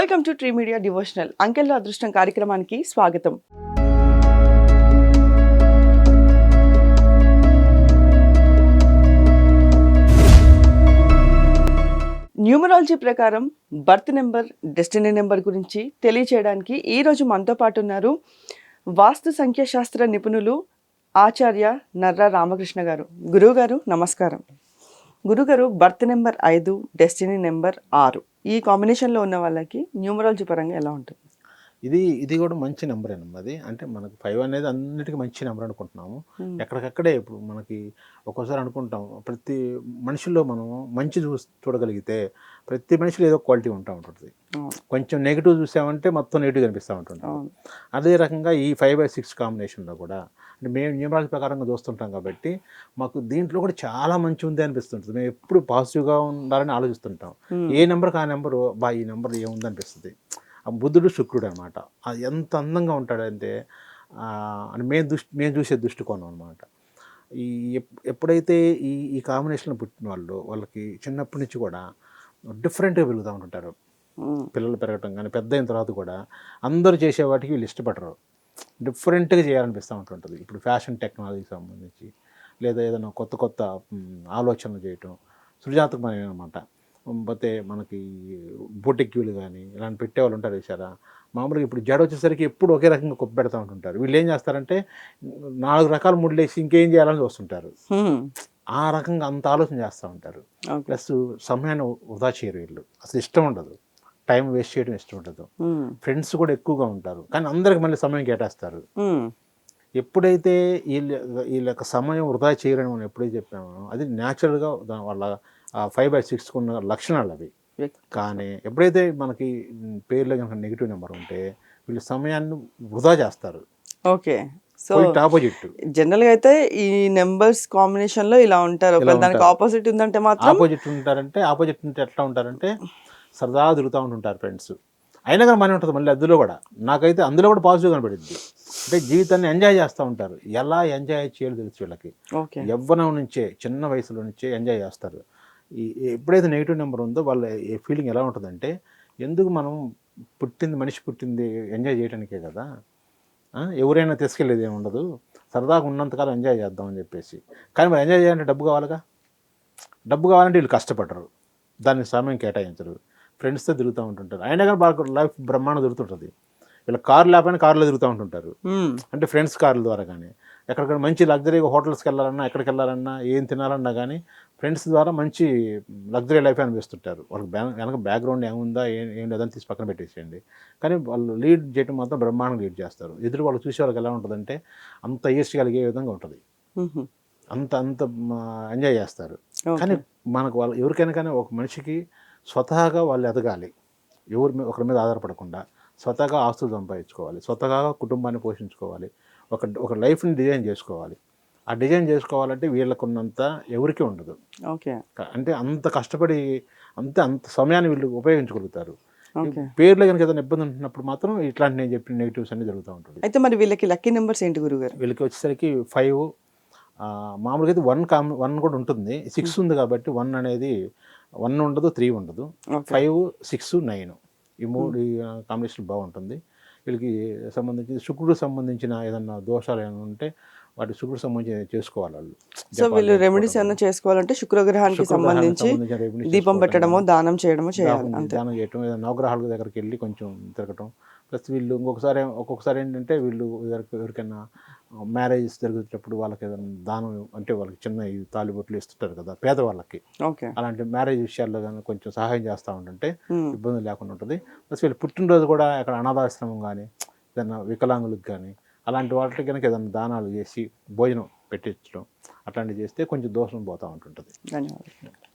Welcome to tree media devotional అంకెల్లో అదృష్టం కార్యక్రమానికి స్వాగతం. న్యూమరాలజీ ప్రకారం బర్త్ నెంబర్ డెస్టినీ నెంబర్ గురించి తెలియచేయడానికి ఈరోజు మనతో పాటు ఉన్నారు వాస్తు సంఖ్యాశాస్త్ర నిపుణులు ఆచార్య నర్రా రామకృష్ణ గారు. గురువు గారు నమస్కారం. గురుగారు బర్త్ నెంబర్ ఐదు డెస్టినీ నెంబర్ ఆరు. ఈ కాంబినేషన్లో ఉన్న వాళ్ళకి న్యూమరాలజీ పరంగా ఎలా ఉంటుంది? ఇది ఇది కూడా మంచి నెంబర్ అండి అది. అంటే మనకు ఫైవ్ అనేది అన్నిటికీ మంచి నెంబర్ అనుకుంటున్నాము. ఎక్కడికక్కడే ఇప్పుడు మనకి ఒక్కోసారి అనుకుంటాం ప్రతి మనిషిలో మనం మంచి చూ చూడగలిగితే ప్రతి మనిషిలో ఏదో క్వాలిటీ ఉంటా ఉంటుంది. కొంచెం నెగిటివ్ చూసామంటే మొత్తం నెగిటివ్ కనిపిస్తూ ఉంటుంది. అదే రకంగా ఈ ఫైవ్ బై సిక్స్ కాంబినేషన్లో కూడా అంటే మేము న్యూమరాలజీ ప్రకారంగా చూస్తుంటాం కాబట్టి మాకు దీంట్లో కూడా చాలా మంచి ఉంది అనిపిస్తుంటుంది. మేము ఎప్పుడు పాజిటివ్గా ఉండాలని ఆలోచిస్తుంటాం. ఏ నెంబర్కి ఆ నెంబరు బా ఈ నెంబర్ ఏముంది అనిపిస్తుంది. బుద్ధుడు శుక్రుడు అనమాట అది ఎంత అందంగా ఉంటాడంటే అని మేము దృష్టి మేము చూసే దృష్టికోణం అనమాట ఈ ఎప్- ఎప్పుడైతే ఈ ఈ కాంబినేషన్లో పుట్టిన వాళ్ళు వాళ్ళకి చిన్నప్పటి నుంచి కూడా డిఫరెంట్గా పెరుగుతూ ఉంటుంటారు. పిల్లలు పెరగటం కానీ పెద్ద అయిన తర్వాత కూడా అందరూ చేసే వాటికి వీళ్ళు ఇష్టపడరు. డిఫరెంట్గా చేయాలనిపిస్తూ ఉంటుంటుంది. ఇప్పుడు ఫ్యాషన్ టెక్నాలజీకి సంబంధించి లేదా ఏదైనా కొత్త కొత్త ఆలోచనలు చేయటం సృజనాత్మకమైన అనమాట పోతే మనకి బొటెక్యూలు కానీ ఇలాంటి పెట్టేవాళ్ళు ఉంటారు చూసారా మామూలుగా ఇప్పుడు జడ వచ్చేసరికి ఎప్పుడు ఒకే రకంగా కుప్ప పెడతా ఉంటుంటారు. వీళ్ళు ఏం చేస్తారంటే నాలుగు రకాల వేసి ఇంకేం చేయాలని చూస్తుంటారు. ఆ రకంగా అంత ఆలోచన చేస్తూ ఉంటారు. ప్లస్ సమయాన్ని వృధా చేయరు వీళ్ళు. అసలు ఇష్టం ఉండదు. టైం వేస్ట్ చేయడం ఇష్టం ఉండదు. ఫ్రెండ్స్ కూడా ఎక్కువగా ఉంటారు. కానీ అందరికి మళ్ళీ సమయం కేటాస్తారు ఉమ్, ఎప్పుడైతే వీళ్ళ వీళ్ళ యొక్క సమయం వృధా చేయరని మనం ఎప్పుడైతే చెప్పామో అది న్యాచురల్గా వాళ్ళ ఫైవ్ బై సిక్స్కి ఉన్న లక్షణాలు అవి. కానీ ఎప్పుడైతే మనకి పేర్లో కనుక నెగిటివ్ నెంబర్ ఉంటే వీళ్ళు సమయాన్ని వృధా చేస్తారు. ఓకే. సో ఆపోజిట్ జనరల్గా అయితే ఈ నెంబర్స్ కాంబినేషన్లో ఇలా ఉంటారు. దానికి. ఆపోజిట్ ఉందంటే మాత్రం ఆపోజిట్ ఉంటారంటే ఆపోజిట్ ఉంటే ఎట్లా ఉంటారంటే సరదా తిరుగుతూ ఉంటుంటారు ఫ్రెండ్స్. అయినా కానీ మనీ ఉంటుంది మళ్ళీ అందులో కూడా. నాకైతే అందులో కూడా పాజిటివ్ కనబడింది. అంటే జీవితాన్ని ఎంజాయ్ చేస్తూ ఉంటారు. ఎలా ఎంజాయ్ చేయాలో తెలుసు వీళ్ళకి. యవ్వనం నుంచే చిన్న వయసులో నుంచే ఎంజాయ్ చేస్తారు. ఎప్పుడైతే నెగిటివ్ నెంబర్ ఉందో వాళ్ళ ఫీలింగ్ ఎలా ఉంటుందంటే ఎందుకు మనం పుట్టింది మనిషి పుట్టింది ఎంజాయ్ చేయడానికే కదా? ఎవరైనా తీసుకెళ్ళేది ఏమి ఉండదు. సరదాగా ఉన్నంతకాలం ఎంజాయ్ చేద్దామని చెప్పేసి. కానీ మరి ఎంజాయ్ చేయాలంటే డబ్బు కావాలిగా? డబ్బు కావాలంటే వీళ్ళు కష్టపడరు. దానికి సమయం కేటాయించరు. ఫ్రెండ్స్తో తిరుగుతూ ఉంటుంటారు. అయినా కానీ వాళ్ళకి లైఫ్ బ్రహ్మాండం దొరుకుతుంటుంది. వీళ్ళ కారు లేకపోయినా కారులో తిరుగుతూ ఉంటుంటారు. అంటే ఫ్రెండ్స్ కార్ల ద్వారా కానీ. ఎక్కడికైనా మంచి లగ్జరీగా హోటల్స్కి వెళ్ళాలన్నా ఎక్కడికి వెళ్ళాలన్నా ఏం తినాలన్నా కానీ ఫ్రెండ్స్ ద్వారా మంచి లగ్జరీ లైఫ్ అనిపిస్తుంటారు. వాళ్ళకి వెనక బ్యాక్గ్రౌండ్ ఏముందా ఏం ఏం లేదని తీసి పక్కన పెట్టేసేయండి. కానీ వాళ్ళు లీడ్ చేయడం మాత్రం బ్రహ్మాండంగా లీడ్ చేస్తారు. ఎదురు వాళ్ళు చూసే వాళ్ళకి ఎలా ఉంటుందంటే అంత ఈస్ట్ కలిగే విధంగా ఉంటుంది. అంత అంత ఎంజాయ్ చేస్తారు. కానీ మనకు వాళ్ళు ఎవరికైనా కానీ ఒక మనిషికి స్వతహాగా వాళ్ళు ఎదగాలి. ఎవరి ఒకరి మీద ఆధారపడకుండా స్వతహాగా ఆస్తులు సంపాదించుకోవాలి. స్వతహాగా కుటుంబాన్ని పోషించుకోవాలి. ఒక ఒక లైఫ్ని డిజైన్ చేసుకోవాలి. ఆ డిజైన్ చేసుకోవాలంటే వీళ్ళకున్నంత ఎవరికీ ఉండదు. ఓకే. అంటే అంత కష్టపడి అంత అంత సమయాన్ని వీళ్ళు ఉపయోగించగలుగుతారు. పేర్లో కనుక ఏదైనా ఇబ్బంది ఉంటున్నప్పుడు మాత్రం ఇట్లాంటి నేను చెప్పిన నెగిటివ్స్ అన్ని జరుగుతూ ఉంటుంది. అయితే మరి వీళ్ళకి లక్కీ నెంబర్స్ ఏంటి గురుగారు? వీళ్ళకి వచ్చేసరికి ఫైవ్ మామూలుగా అయితే వన్ కామ్ వన్ కూడా ఉంటుంది. సిక్స్ ఉంది కాబట్టి వన్ అనేది వన్ ఉండదు త్రీ ఉండదు. Five six nine. ఈ మూడు కాంబినేషన్ బాగుంటుంది. వీళ్ళకి సంబంధించి శుక్రుడు సంబంధించిన ఏదన్నా దోషాలు ఏమైనా ఉంటే వాటి శుక్రుడు సంబంధించి చేసుకోవాలి వాళ్ళు సో వీళ్ళు రెమెడీస్ ఏమైనా చేసుకోవాలంటే శుక్రగ్రహానికి సంబంధించి దీపం పెట్టడమో దానం చేయడమో చేయాలి దానం- చేయటం నవగ్రహాల దగ్గరికి వెళ్ళి కొంచెం తిరగటం. ప్లస్ వీళ్ళు ఇంకొకసారి ఒక్కొక్కసారి ఏంటంటే వీళ్ళు ఎవరికి- ఎవరికైనా మ్యారేజ్ జరుగుతున్నప్పుడు వాళ్ళకి ఏదైనా దానం అంటే వాళ్ళకి చిన్న తాలిబొట్లు ఇస్తుంటారు కదా పేదవాళ్ళకి. ఓకే. అలాంటి మ్యారేజ్ విషయాల్లో కానీ కొంచెం సహాయం చేస్తూ ఉంటుంటే ఇబ్బంది లేకుండా ఉంటుంది. ప్లస్ వీళ్ళు పుట్టినరోజు కూడా అక్కడ అనాథాశ్రమం కానీ ఏదైనా వికలాంగులకు కానీ అలాంటి వాటికి కనుక ఏదైనా దానాలు చేసి భోజనం పెట్టించడం అట్లాంటివి చేస్తే కొంచెం దోషం పోతూ ఉంటుంటుంది. ధన్యవాదాలు.